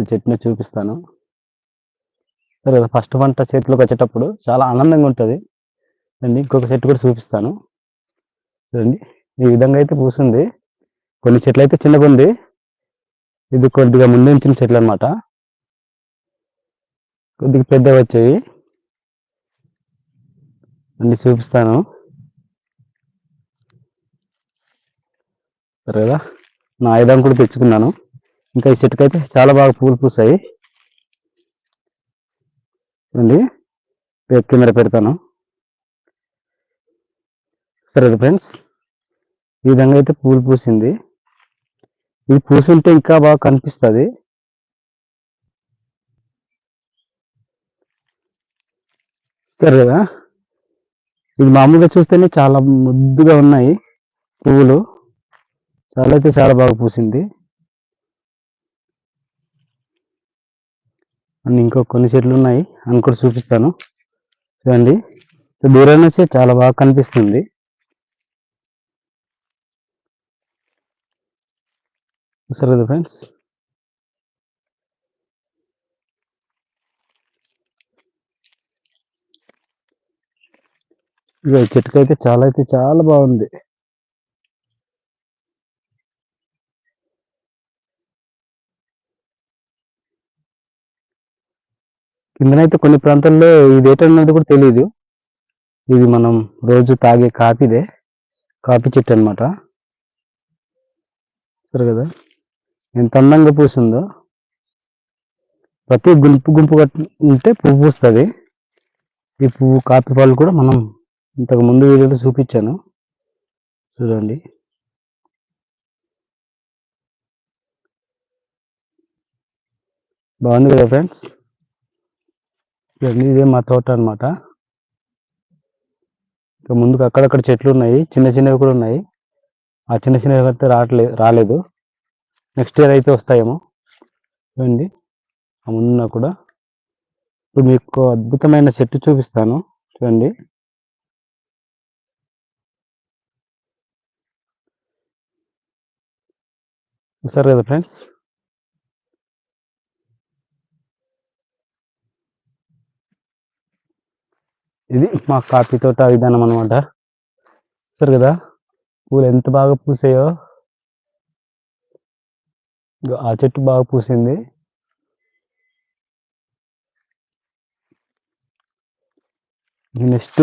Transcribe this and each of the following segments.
ఈ చూపిస్తాను. సరే ఫస్ట్ పంట చేతిలోకి వచ్చేటప్పుడు చాలా ఆనందంగా ఉంటుంది. అండి ఇంకొక చెట్టు కూడా చూపిస్తాను. చూడండి ఈ విధంగా అయితే పూసింది. కొన్ని చెట్లు అయితే చిన్నగా ఉంది. ఇది కొద్దిగా ముందు ఉంచిన చెట్లు అన్నమాట. కొద్దిగా పెద్దవి వచ్చాయి అండి చూపిస్తాను. సరే కదా నా ఆయుధం కూడా తెచ్చుకున్నాను. ఇంకా ఈ చెట్టుకైతే చాలా బాగా పూలు పూసాయి. చూడండి కెమెరా పెడతాను. సరే ఫ్రెండ్స్ ఈ విధంగా అయితే పూలు పూసింది. ఇది పూసుంటే ఇంకా బాగా కనిపిస్తుంది. సరే కదా? ఇది మామూలుగా చూస్తేనే చాలా ముద్దుగా ఉన్నాయి పువ్వులు చాలా అయితే చాలా బాగా పూసింది. అండ్ ఇంకో కొన్ని చెట్లు ఉన్నాయి. అని కూడా చూపిస్తాను. చూడండి. దూరం నుంచి చాలా బాగా కనిపిస్తుంది. సరే ఫ్రెండ్స్? ఇక చెట్టుకైతే చాలా అయితే చాలా బాగుంది. కిందనైతే కొన్ని ప్రాంతాల్లో ఇది ఏటన్నది కూడా తెలియదు ఇది మనం రోజు తాగే కాఫీదే. కాఫీ చెట్టు అనమాట సరే కదా? ఎంత అందంగా పూసిందో. ప్రతి గుంపు గుంపు ఉంటే పువ్వు పూస్తుంది. ఈ పువ్వు కాఫీ పాలు కూడా మనం ఇంతకు ముందు వీడియోలో చూపించాను. చూడండి. బాగుంది కదా ఫ్రెండ్స్ ఇవన్నీ ఇదే మా తోట అనమాట ఇంకా ముందుకు అక్కడక్కడ చెట్లు ఉన్నాయి. చిన్న చిన్నవి కూడా ఉన్నాయి. ఆ చిన్న చిన్నవి అయితే రావట్లేదు రాలేదు. నెక్స్ట్ ఇయర్ అయితే వస్తాయేమో. చూడండి. ఆ ముందున్న కూడా. ఇప్పుడు మీకు అద్భుతమైన చెట్టు చూపిస్తాను. చూడండి. సరే కదా ఫ్రెండ్స్? ఇది మా కాఫీ తోట విధానం అనమాట సరే కదా? పూలు ఎంత బాగా పూసాయో. ఆ చెట్టు బాగా పూసింది. నెక్స్ట్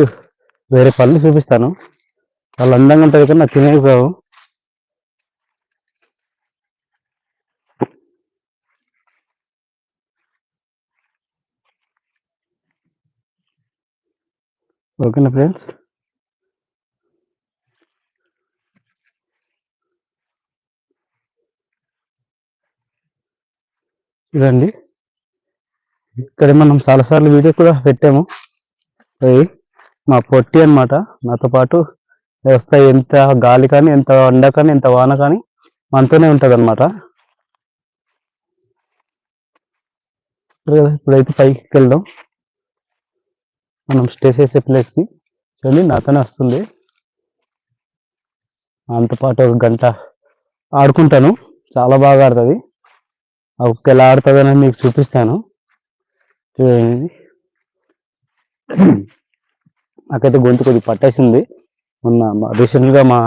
వేరే పళ్ళు చూపిస్తాను. చాలా అందంగా ఉంటుంది కానీ నాకు తినేసావు. ఓకేనా ఫ్రెండ్స్? ఇదండి ఇక్కడ మనం చాలాసార్లు వీడియో కూడా పెట్టాము. అవి మా పొట్టి అన్నమాట నాతో పాటు వ్యవస్థ ఎంత గాలి కానీ ఎంత ఎండ కానీ ఎంత వాన కానీ మనతోనే ఉంటుంది అనమాట ఇప్పుడైతే పైకి వెళ్దాం. మనం స్టే చేసే ప్లేస్కి చూడండి నాతోనే వస్తుంది. అంతో పాటు ఒక గంట ఆడుకుంటాను. చాలా బాగా ఆడుతుంది. ఆ ఎలా ఆడుతుందని మీకు చూపిస్తాను. చూడండి. నాకైతే గొంతు కొద్దిగా పట్టేసింది. మొన్న రీసెంట్గా మా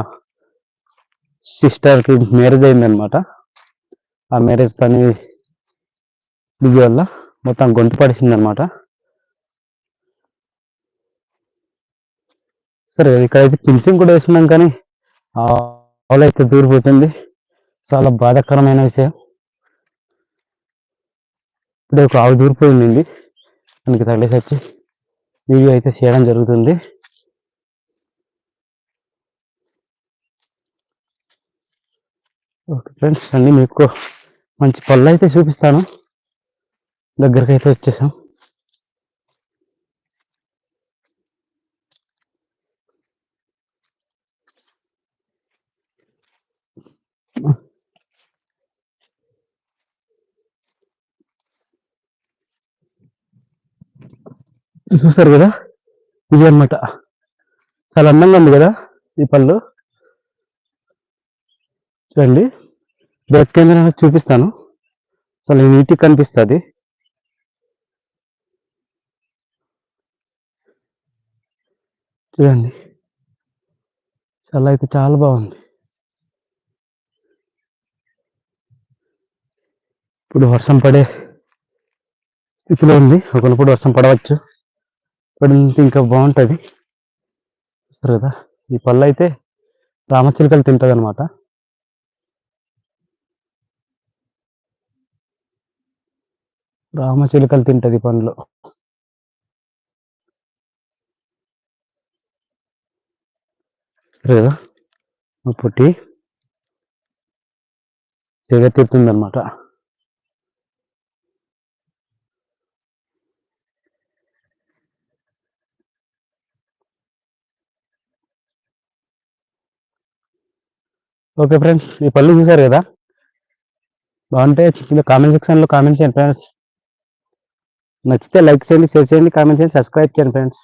సిస్టర్కి మ్యారేజ్ అయిందనమాట ఆ మ్యారేజ్ పని బిజీ వల్ల మొత్తం గొంతు పడిసింది సరే ఇక్కడైతే ఫిన్సింగ్ కూడా వేసుకున్నాం కానీ ఆ ఆవులు అయితే దూరిపోతుంది చాలా బాధాకరమైన విషయం. ఇప్పుడు ఒక ఆవు దూరిపోయింది దానికి తగిలేసి వచ్చి వీడియో అయితే చేయడం జరుగుతుంది. ఓకే ఫ్రెండ్స్ అండి మీకు మంచి పళ్ళు అయితే చూపిస్తాను. దగ్గరికి అయితే వచ్చేసాం. చూసారు కదా? ఇది అనమాట చాలా అందంగా ఉంది కదా ఈ పళ్ళు? చూడండి. బ్యాక్ కెమెరా చూపిస్తాను. చాలా నీట్గా కనిపిస్తుంది. చూడండి. చాలా అయితే చాలా బాగుంది. ఇప్పుడు వర్షం పడే స్థితిలో ఉంది. ఒకప్పుడు వర్షం పడవచ్చు. పడితే ఇంకా బాగుంటుంది. చూస్తారు కదా ఈ పళ్ళు అయితే రామచిలుకలు తింటుంది అనమాట రామచిలుకలు తింటది పండ్లు. చూస్తారు కదా పుట్టి సెగ తీరుతుంది అనమాట ఓకే ఫ్రెండ్స్ ఈ పళ్ళు చూసారు కదా? బాగుంటే కింద కామెంట్ సెక్షన్లో కామెంట్ చేయండి ఫ్రెండ్స్. నచ్చితే లైక్ చేయండి షేర్ చేయండి కామెంట్ చేయండి సబ్స్క్రైబ్ చేయండి ఫ్రెండ్స్.